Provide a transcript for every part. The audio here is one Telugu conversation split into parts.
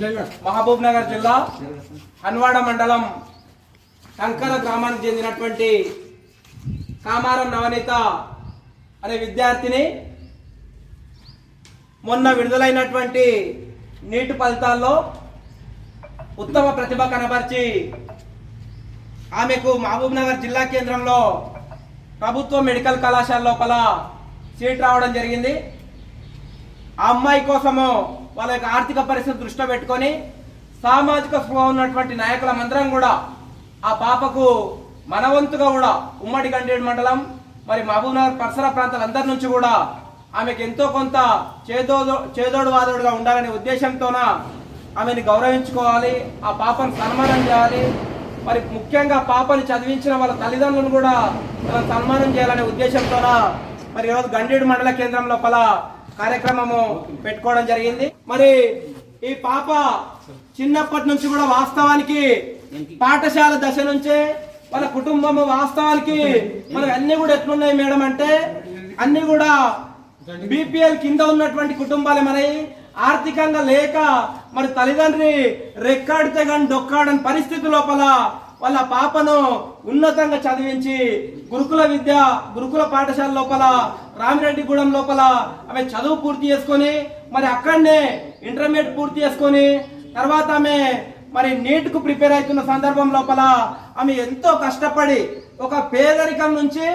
మహబూబ్ నగర్ జిల్లా హన్వాడ మండలం కంకర గ్రామానికి చెందినటువంటి కామారం నవనీత అనే విద్యార్థిని మొన్న విడుదలైనటువంటి నీటి ఫలితాల్లో ఉత్తమ ప్రతిభ కనబరిచి ఆమెకు మహబూబ్ నగర్ జిల్లా కేంద్రంలో ప్రభుత్వ మెడికల్ కళాశాల లోపల సీట్ రావడం జరిగింది. ఆ అమ్మాయి కోసము వాళ్ళ యొక్క ఆర్థిక పరిస్థితి దృష్టిలో పెట్టుకొని సామాజిక స్పృహ ఉన్నటువంటి నాయకులమందరం కూడా ఆ పాపకు మనవంతుగా కూడా ఉమ్మడి గండేడు మండలం మరి మహబూబ్నగర్ పరిసర ప్రాంతాలందరి నుంచి కూడా ఆమెకు ఎంతో కొంత చేదోడు చేదోడు వాదోడుగా ఉండాలనే ఉద్దేశంతోన ఆమెను గౌరవించుకోవాలి ఆ పాపను సన్మానం చేయాలి మరి ముఖ్యంగా పాపని చదివించిన వాళ్ళ తల్లిదండ్రులను కూడా మనం సన్మానం చేయాలనే ఉద్దేశంతోన మరి ఈరోజు గండేడు మండల కేంద్రం లోపల కార్యక్రమము పెట్టుకోవడం జరిగింది. మరి ఈ పాప చిన్నప్పటి నుంచి కూడా వాస్తవానికి పాఠశాల దశ నుంచే వాళ్ళ కుటుంబం వాస్తవానికి మనం అన్ని కూడా ఎట్లున్నాయి మేడం అంటే అన్ని కూడా బీపీఎల్ కింద ఉన్నటువంటి కుటుంబాలే మరి. ఆర్థికంగా లేక మరి తల్లిదండ్రి రెక్కాడితే కానీ డొక్కాడని పరిస్థితి లోపల వాళ్ళ పాపను ఉన్నతంగా చదివించి గురుకుల విద్య గురుకుల పాఠశాల లోపల రామిరెడ్డిగూడెం లోపల ఆమె చదువు పూర్తి చేసుకొని మరి అక్కడనే ఇంటర్మీడియట్ పూర్తి చేసుకొని తర్వాత ఆమె మరి నీట్కు ప్రిపేర్ అవుతున్న సందర్భం లోపల ఆమె ఎంతో కష్టపడి ఒక పేదరికం నుంచి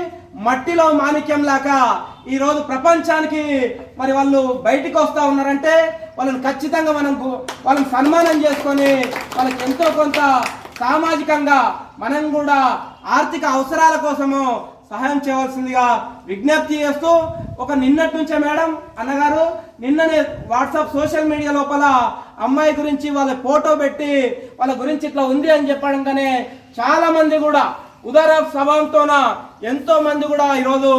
మట్టిలో మాణిక్యం లాగా ఈరోజు ప్రపంచానికి మరి వాళ్ళు బయటికి వస్తూ ఉన్నారంటే వాళ్ళని ఖచ్చితంగా మనం వాళ్ళని సన్మానం చేసుకొని వాళ్ళకి ఎంతో కొంత సామాజికంగా మనం కూడా ఆర్థిక అవసరాల కోసము సహాయం చేయవలసిందిగా విజ్ఞప్తి చేస్తూ ఒక నిన్నటి నుంచే మేడం అన్నగారు నిన్ననే వాట్సాప్ సోషల్ మీడియా లోపల అమ్మాయి గురించి వాళ్ళ ఫోటో పెట్టి వాళ్ళ గురించి ఇట్లా ఉంది అని చెప్పడంగానే చాలా మంది కూడా ఉదర స్వభావంతోన ఎంతో మంది కూడా ఈరోజు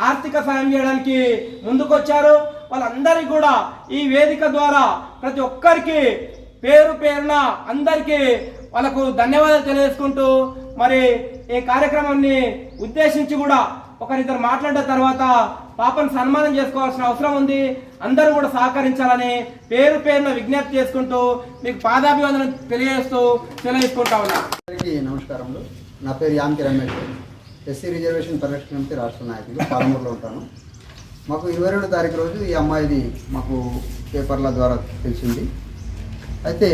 ఆర్థిక సాయం చేయడానికి ముందుకొచ్చారు. వాళ్ళందరికీ కూడా ఈ వేదిక ద్వారా ప్రతి ఒక్కరికి పేరు పేరున అందరికీ వాళ్ళకు ధన్యవాదాలు తెలియజేసుకుంటూ మరి ఈ కార్యక్రమాన్ని ఉద్దేశించి కూడా ఒకరిద్దరు మాట్లాడిన తర్వాత పాపను సన్మానం చేసుకోవాల్సిన అవసరం ఉంది. అందరూ కూడా సహకరించాలని పేరు పేరున విజ్ఞప్తి చేసుకుంటూ మీకు పాదాభివందనం తెలియజేస్తూ తెలియజేసుకుంటా ఉన్నా. నమస్కారములు. నా పేరు యామ్కి రమేష్. ఎస్సీ రిజర్వేషన్ పరిరక్షణ సమితి రాష్ట్ర నాయకులు. పాలమూరులో ఉంటాను. మాకు ఇరవై రెండు తారీఖు రోజు ఈ అమ్మాయిది మాకు పేపర్ల ద్వారా తెలిసింది. అయితే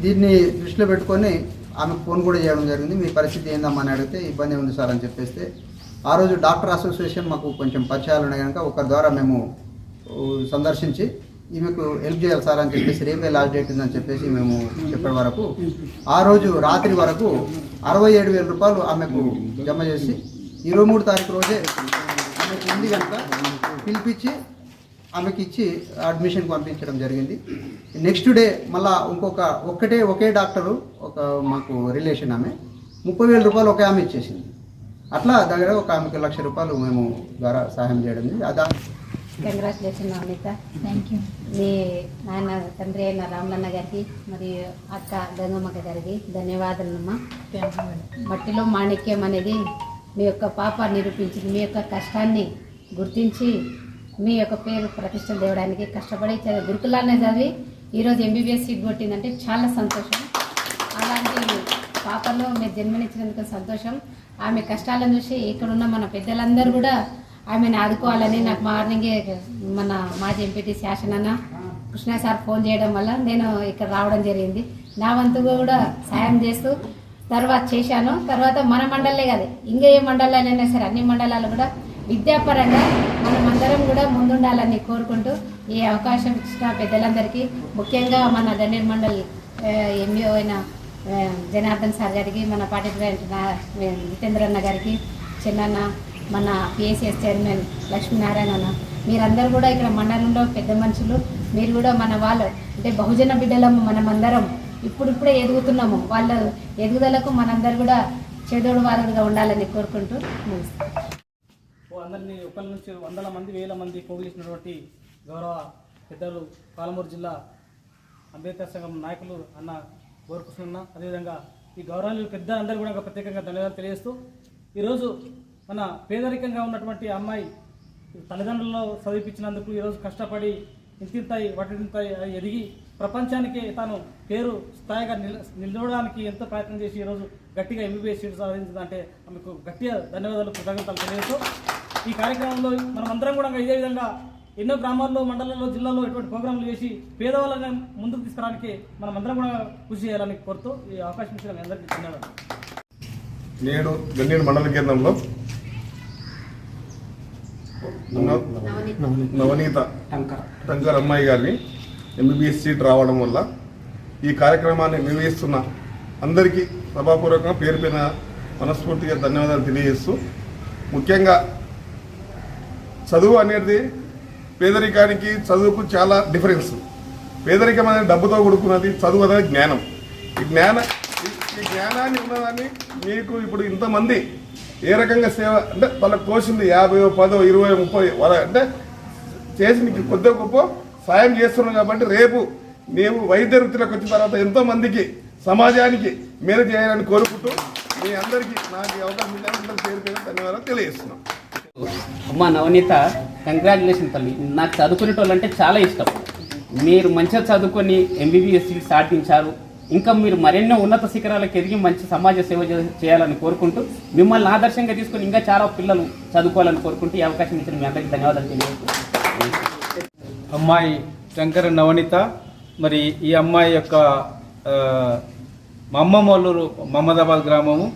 దీన్ని దృష్టిలో పెట్టుకొని ఆమెకు ఫోన్ కూడా చేయడం జరిగింది. మీ పరిస్థితి ఏందమ్మా అని అడిగితే ఇబ్బంది ఉంది సార్ అని చెప్పేస్తే ఆ రోజు డాక్టర్ అసోసియేషన్ మాకు కొంచెం పరిచయాలు ఉన్నాయి కనుక ఒకరి ద్వారా మేము సందర్శించి ఈమెకు హెల్ప్ చేయాలి సార్ అని చెప్పేసి రేపే లాస్ట్ డేట్ ఉందని చెప్పేసి మేము చెప్పే వరకు ఆ రోజు రాత్రి వరకు అరవై ఏడు వేల రూపాయలు ఆమెకు జమ చేసి ఇరవై మూడు తారీఖు రోజే ఆమెకు ఉంది కనుక పిలిపించి ఆమెకి ఇచ్చి అడ్మిషన్ పంపించడం జరిగింది. నెక్స్ట్ డే మళ్ళా ఇంకొక ఒక్కటే ఒకే డాక్టరు ఒక మాకు రిలేషన్ ఆమె. ముప్పై వేల రూపాయలు ఒకే ఆమె ఇచ్చేసింది. అట్లా దగ్గర ఒక ఆమెకి లక్ష రూపాయలు మేము ద్వారా సహాయం చేయడం జరిగింది. అదా కంగ్రాచులేషన్ అమిత. థ్యాంక్ యూ మీ నాయన తండ్రి అయిన రామలన్న గారికి మరియు అక్క గంగమ్మక్క గారికి ధన్యవాదాలమ్మా. మట్టిలో మాణిక్యం అనేది మీ యొక్క పాప నిరూపించింది. మీ యొక్క కష్టాన్ని గుర్తించి మీ యొక్క పేరు ప్రతిష్ట తేవడానికి కష్టపడి చదివి గురుకులానే చదివి ఈరోజు ఎంబీబీఎస్ సీట్ కొట్టిందంటే చాలా సంతోషం. అలాంటి పాపలో మీరు జన్మనిచ్చినందుకు సంతోషం. ఆమె కష్టాలను చూసి ఇక్కడున్న మన పెద్దలందరూ కూడా ఆమెను ఆదుకోవాలని నాకు మార్నింగే మన మాజీ ఎంపీటీ శాసనన్న కృష్ణ సార్ ఫోన్ చేయడం వల్ల నేను ఇక్కడ రావడం జరిగింది. నా వంతుగా కూడా సాయం చేస్తూ తర్వాత చేశాను. తర్వాత మన మండలే కాదు ఇంకా ఏ మండలాలైనా సరే అన్ని మండలాలు కూడా విద్యాపరంగా మనం అందరం కూడా ముందుండాలని కోరుకుంటూ ఈ అవకాశం ఇచ్చిన పెద్దలందరికీ ముఖ్యంగా మన దండేరు మండల్ ఎంఈఓ అయిన జనార్దన్ సార్ గారికి మన పార్టీ జితేంద్రన్న అన్న గారికి చిన్నన్న మన పిఎస్ఎస్ చైర్మన్ లక్ష్మీనారాయణ అన్న మీరందరూ కూడా ఇక్కడ మండలంలో పెద్ద మనుషులు. మీరు కూడా మన వాళ్ళు అంటే బహుజన బిడ్డలము మనమందరం. ఇప్పుడిప్పుడే ఎదుగుతున్నాము. వాళ్ళ ఎదుగుదలకు మనందరూ కూడా చెదోడు వాదుడుగా ఉండాలని కోరుకుంటూ అందరినీ ఒకరి నుంచి వందల మంది వేల మంది పోగులేసినటువంటి గౌరవ పెద్దలు పాలమూరు జిల్లా అంబేద్కర్ సంఘం నాయకులు అన్న గోరకృష్ణ అదేవిధంగా ఈ గౌరవాలు పెద్ద అందరూ కూడా ప్రత్యేకంగా ధన్యవాదాలు తెలియజేస్తూ ఈరోజు మన పేదరికంగా ఉన్నటువంటి అమ్మాయి తల్లిదండ్రులలో చదివించినందుకు ఈరోజు కష్టపడి ఇంతింతాయి వాటింతాయి ఎదిగి ప్రపంచానికి తాను పేరు స్థాయిగా నిల్ నిలవడానికి ఎంతో ప్రయత్నం చేసి ఈరోజు గట్టిగా ఎంబీబీఎస్ సీట్ సాధించిందంటే ఆమెకు గట్టిగా ధన్యవాదాలు కృతజ్ఞతలు తెలియజేస్తూ ఈ కార్యక్రమంలో మనమందరం కూడా ఇదే విధంగా ఎన్నో గ్రామాల్లో మండలాల్లో జిల్లాల్లో ఇటువంటి ప్రోగ్రాంలు చేసి పేదవాళ్ళని ముందుకు తీసుకురావడానికి మనమందరం కూడా కృషి చేయాలని కోరుతూ ఈ అవకాశం ఇచ్చిన అందరికీ ధన్యవాదాలు. నేడు గన్నేరు మండల కేంద్రంలో నవ- నవనీత టంకర్. అమ్మాయి గారిని ఎంబీబీఎస్ సీట్ రావడం వల్ల ఈ కార్యక్రమాన్ని నిర్వహిస్తున్న అందరికీ సభాపూర్వకంగా పేరు పైన మనస్ఫూర్తిగా ధన్యవాదాలు తెలియజేస్తూ ముఖ్యంగా చదువు అనేది పేదరికానికి చదువుకు చాలా డిఫరెన్స్ పేదరికం అనేది డబ్బుతో కొడుకున్నది చదువు అనేది జ్ఞానం. ఈ జ్ఞాన ఈ- ఈ జ్ఞానాన్ని ఉన్నదాన్ని మీకు ఇప్పుడు ఇంతమంది ఏ రకంగా సేవ అంటే వాళ్ళకి కోసింది యాభై పదో ఇరవై ముప్పై వాళ్ళ- అంటే చేసి నీకు కొద్ది గొప్ప సాయం చేస్తున్నాం కాబట్టి రేపు మేము వైద్య వృత్తిలోకి వచ్చిన తర్వాత ఎంతో మందికి సమాజానికి మేలు చేయాలని కోరుకుంటూ మీ అందరికీ నాకు అవకాశం అవకాశం ఇచ్చినందుకు పేరు పేరు ధన్యవాదాలు తెలియజేస్తున్నాం. అమ్మ నవనీత కంగ్రాచులేషన్ తల్లి. నాకు చదువుకునేటోళ్ళంటే చాలా ఇష్టం. మీరు మంచిగా చదువుకొని ఎంబీబీఎస్ సాధించారు. ఇంకా మీరు మరెన్నో ఉన్నత శిఖరాలకు ఎదిగి మంచి సమాజ సేవ చేయాలని కోరుకుంటూ మిమ్మల్ని ఆదర్శంగా తీసుకొని ఇంకా చాలా పిల్లలు చదువుకోవాలని కోరుకుంటూ ఈ అవకాశం ఇచ్చిన మీ అందరికీ ధన్యవాదాలు తెలియజేస్తూ అమ్మాయి శంకర నవనీత మరి ఈ అమ్మాయి యొక్క మమ్మమల్లూరు మహమ్మదాబాద్ గ్రామము.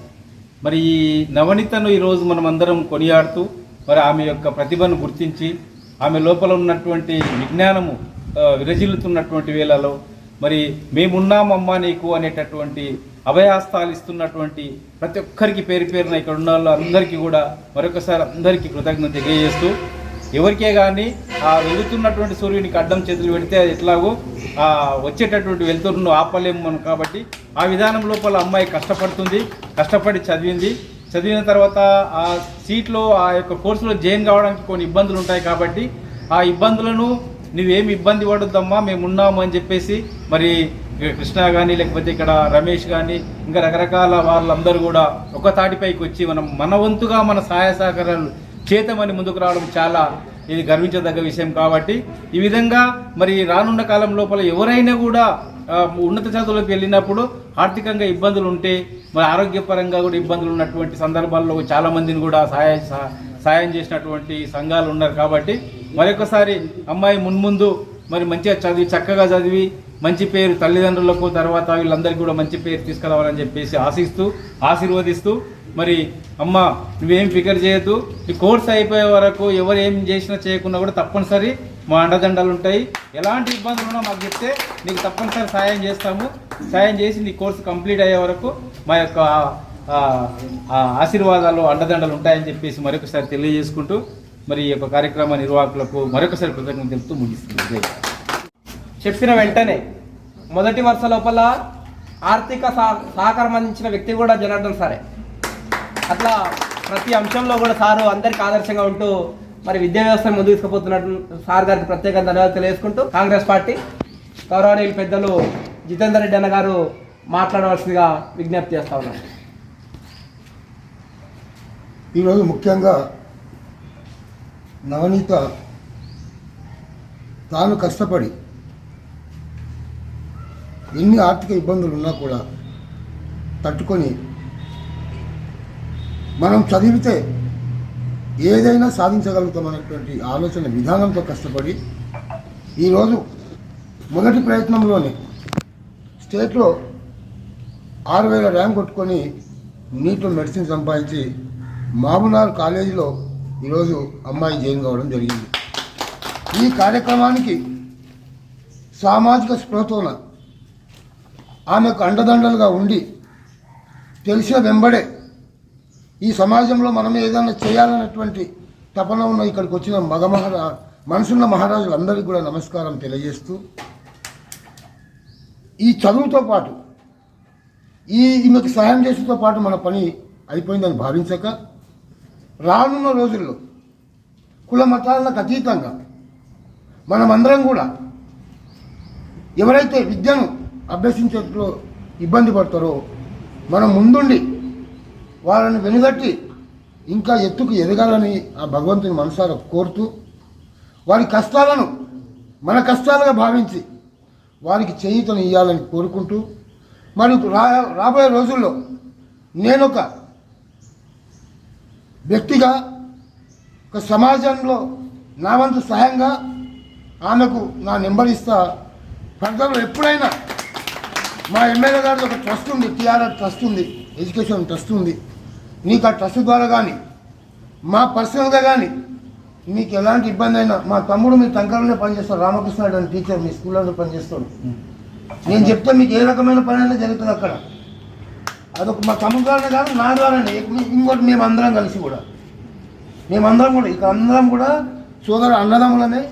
మరి ఈ నవనీతను ఈరోజు మనం అందరం కొనియాడుతూ మరి ఆమె యొక్క ప్రతిభను గుర్తించి ఆమె లోపల ఉన్నటువంటి విజ్ఞానము విరజిల్లుతున్నటువంటి వేళలో మరి మేమున్నామమ్మా నీకు అనేటటువంటి అభయాస్తాలు ఇస్తున్నటువంటి ప్రతి ఒక్కరికి పేరు పేరున ఇక్కడ ఉన్న వాళ్ళు అందరికీ కూడా మరొకసారి అందరికీ కృతజ్ఞత తెలియజేస్తూ ఎవరికే కానీ ఆ వెళుతున్నటువంటి సూర్యునికి అడ్డం చేతులు పెడితే అది ఎట్లాగో ఆ వచ్చేటటువంటి వెళ్తురును ఆపలేము మనం కాబట్టి ఆ విధానం లోపల అమ్మాయి కష్టపడుతుంది కష్టపడి చదివింది చదివిన తర్వాత ఆ సీట్లో ఆ యొక్క కోర్సులో జాయిన్ కావడానికి కొన్ని ఇబ్బందులు ఉంటాయి కాబట్టి ఆ ఇబ్బందులను నువ్వేమి ఇబ్బంది పడొద్దమ్మా మేము ఉన్నాము అని చెప్పేసి మరి కృష్ణ కానీ లేకపోతే ఇక్కడ రమేష్ కానీ ఇంకా రకరకాల వాళ్ళందరూ కూడా ఒక తాటిపైకి వచ్చి మనం మన వంతుగా మన సహాయ సహకారాలు చేతమని ముందుకు రావడం చాలా ఇది గర్వించదగ్గ విషయం కాబట్టి ఈ విధంగా మరి రానున్న కాలం లోపల ఎవరైనా కూడా ఉన్నత చదువులకు వెళ్ళినప్పుడు ఆర్థికంగా ఇబ్బందులు ఉంటే మరి ఆరోగ్యపరంగా కూడా ఇబ్బందులు ఉన్నటువంటి సందర్భాల్లో చాలా మందిని కూడా సహాయ సహ- సాయం చేసినటువంటి సంఘాలు ఉన్నారు కాబట్టి మరొకసారి అమ్మాయి మున్ముందు మరి మంచిగా చదివి చక్కగా చదివి మంచి పేరు తల్లిదండ్రులకు తర్వాత వీళ్ళందరికీ కూడా మంచి పేరు తీసుకురావాలని చెప్పేసి ఆశిస్తూ ఆశీర్వదిస్తూ మరి అమ్మ నువ్వేం ఫికర్ చేయొద్దు. ఈ కోర్స్ అయిపోయే వరకు ఎవరు ఏం చేసినా చేయకుండా కూడా తప్పనిసరి మా అండదండలు ఉంటాయి. ఎలాంటి ఇబ్బందులు ఉన్నా మాకు చెప్తే నీకు తప్పనిసరి సాయం చేస్తాము. సాయం చేసి నీ కోర్సు కంప్లీట్ అయ్యే వరకు మా యొక్క ఆశీర్వాదాలు అండదండలు ఉంటాయని చెప్పేసి మరొకసారి తెలియజేసుకుంటూ మరి ఈ యొక్క కార్యక్రమ నిర్వాహకులకు మరొకసారి కృతజ్ఞత తెలుపుతూ ముగిస్తుంది చెప్పిన వెంటనే మొదటి వరుస లోపల ఆర్థిక సహ- సహకారం అందించిన వ్యక్తి కూడా జనార్దన్ సారే. అట్లా ప్రతి అంశంలో కూడా సారు అందరికి ఆదర్శంగా ఉంటూ మరి విద్యా వ్యవస్థ ముందుకు తీసుకుపోతున్నట్టు సార్ గారికి ప్రత్యేక ధన్యవాదాలు తెలియజేసుకుంటూ కాంగ్రెస్ పార్టీ గౌరవనీయులు పెద్దలు జితేందర్ రెడ్డి అన్న గారు మాట్లాడవలసిందిగా విజ్ఞప్తి చేస్తా ఉన్నాం. ఈరోజు ముఖ్యంగా నవనీత తాను కష్టపడి ఎన్ని ఆర్థిక ఇబ్బందులు ఉన్నా కూడా తట్టుకొని మనం చదివితే ఏదైనా సాధించగలుగుతామనేటువంటి ఆలోచన విధానంతో కష్టపడి ఈరోజు మొదటి ప్రయత్నంలోనే స్టేట్లో ఆరు వేల ర్యాంక్ కొట్టుకొని నీట్లో మెడిసిన్ సంపాదించి మామునార్ కాలేజీలో ఈరోజు అమ్మాయి జైన్ కావడం జరిగింది. ఈ కార్యక్రమానికి సామాజిక స్పృహతోన ఆమెకు అండదండలుగా ఉండి తెలిసిన వెంబడే ఈ సమాజంలో మనం ఏదైనా చేయాలన్నటువంటి తపన ఉన్న ఇక్కడికి వచ్చిన మగ మహారా మనసున్న మహారాజులందరికీ కూడా నమస్కారం తెలియజేస్తూ ఈ చదువుతో పాటు ఈ ఈమెకు సహాయం చేసేతో పాటు మన పని అయిపోయిందని భావించక రానున్న రోజుల్లో కుల మతాలకు అతీతంగా మనమందరం కూడా ఎవరైతే విద్యను అభ్యసించేట్లో ఇబ్బంది పడతారో మనం ముందుండి వాళ్ళని వెనుగట్టి ఇంకా ఎత్తుకు ఎదగాలని ఆ భగవంతుని మనసారా కోరుతూ వారి కష్టాలను మన కష్టాలుగా భావించి వారికి చేయుతను ఇవ్వాలని కోరుకుంటూ మరి రా రాబోయే రోజుల్లో నేనొక వ్యక్తిగా ఒక సమాజంలో నా వంతు సహాయంగా ఆమెకు నా నెంబర్ ఇస్తా. ప్రజలు ఎప్పుడైనా మా ఎమ్మెల్యే గారిది ఒక ట్రస్ట్ ఉంది టీఆర్ఆర్ ట్రస్ట్ ఉంది ఎడ్యుకేషన్ ట్రస్ట్ ఉంది. నీకు ఆ ట్రస్ట్ ద్వారా కానీ మా పర్సనల్గా కానీ మీకు ఎలాంటి ఇబ్బంది అయినా మా తమ్ముడు మీ టంకర్లోనే పనిచేస్తాడు రామకృష్ణ అని టీచర్ మీ స్కూల్లో పనిచేస్తాడు. నేను చెప్తే మీకు ఏ రకమైన పని అయినా జరుగుతుంది అక్కడ. అదొక మా తమ్ముడు ద్వారానే కాదు నా ద్వారానే. ఇంకోటి మేము అందరం కలిసి కూడా. మేమందరం కూడా ఇక అందరం కూడా సోదరు అన్నదమ్ములనే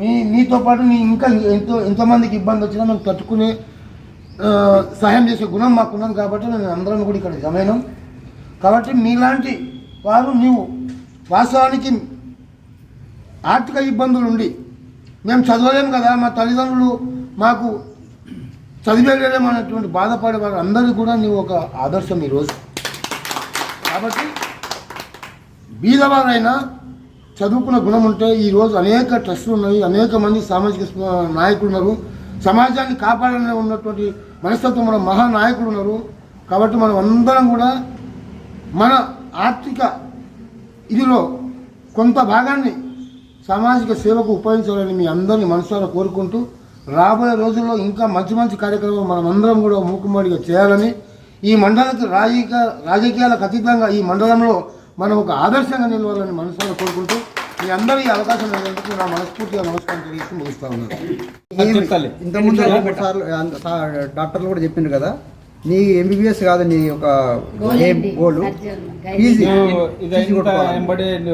మీ మీతో పాటు నీ ఇంకా ఎంతో ఎంతమందికి ఇబ్బంది వచ్చినా మేము తట్టుకునే సహాయం చేసే గుణం మాకున్నది కాబట్టి మేము అందరం కూడా ఇక్కడ జమైనాం కాబట్టి మీలాంటి వారు నీవు వాస్తవానికి ఆర్థిక ఇబ్బందులు ఉండి మేము చదవలేము కదా మా తల్లిదండ్రులు మాకు చదివేయలేము అనేటువంటి బాధపడే వారు అందరికీ కూడా నీవు ఒక ఆదర్శం ఈరోజు. కాబట్టి బీదవారైనా చదువుకున్న గుణం ఉంటే ఈరోజు అనేక ట్రస్టులు ఉన్నాయి అనేక మంది సామాజిక నాయకులు ఉన్నారు. సమాజాన్ని కాపాడాలని ఉన్నటువంటి మనస్తత్వం మన మహానాయకులు ఉన్నారు. కాబట్టి మనం అందరం కూడా మన ఆర్థిక ఇదిలో కొంత భాగాన్ని సామాజిక సేవకు ఉపయోగించాలని మీ అందరిని మనసారా కోరుకుంటూ రాబోయే రోజుల్లో ఇంకా మంచి మంచి కార్యక్రమాలు మనం అందరం కూడా మూకుమ్మడిగా చేయాలని ఈ మండలానికి రాజకీయ రాజకీయాలకు అతీతంగా ఈ మండలంలో మనం ఒక ఆదర్శంగా నిలవాలని మనసారా కోరుకుంటూ మీ అందరి ఈ అవకాశం ఇచ్చినందుకు నా మనస్ఫూర్తిగా నమస్కారం తెలియజేసి ముగిస్తా ఉన్నాను. ఇంతకుముందు డాక్టర్లు కూడా చెప్పిండ్రు కదా. నీ ఎంబీబీఎస్ కాదు నీ ఒక గోల్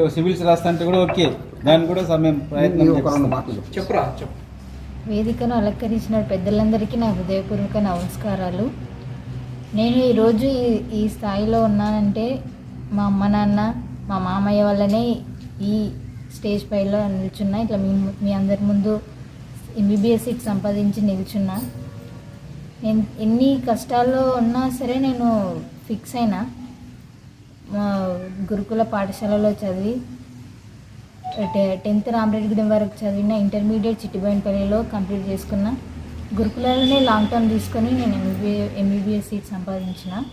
సివిల్స్ రాస్తంటే కూడా ఓకే. దాన్ని కూడా సమయం ప్రయత్నం. చెప్పురా చెప్పు. వేదికను అలంకరించిన పెద్దలందరికీ నా హృదయపూర్వక నమస్కారాలు. నేను ఈరోజు ఈ ఈ స్థాయిలో ఉన్నానంటే మా అమ్మ నాన్న మా మామయ్య వల్లనే ఈ స్టేజ్ పైలో నిల్చున్నా. ఇట్లా మీ మీ అందరి ముందు ఎంబీబీఎస్ సీట్ సంపాదించి నిల్చున్నా. నేను ఎన్ని కష్టాల్లో ఉన్నా సరే నేను ఫిక్స్ అయినా. మా గురుకుల పాఠశాలలో చదివి టె- టెన్త్ రామరెడ్డిగూడెం వరకు చదివిన ఇంటర్మీడియట్ చిట్టిబోయినపల్లిలో కంప్లీట్ చేసుకున్న. గురుకులలోనే లాంగ్ టర్మ్ తీసుకొని నేను ఎంబీబీఏ ఎంబీబీఎస్ సీట్ సంపాదించిన.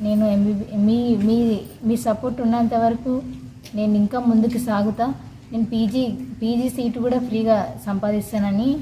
నేను ఎంబీబీ మీ మీ మీ సపోర్ట్ ఉన్నంత వరకు నేను ఇంకా ముందుకు సాగుతా. నేను పీజీ పీజీ సీటు కూడా ఫ్రీగా సంపాదిస్తానని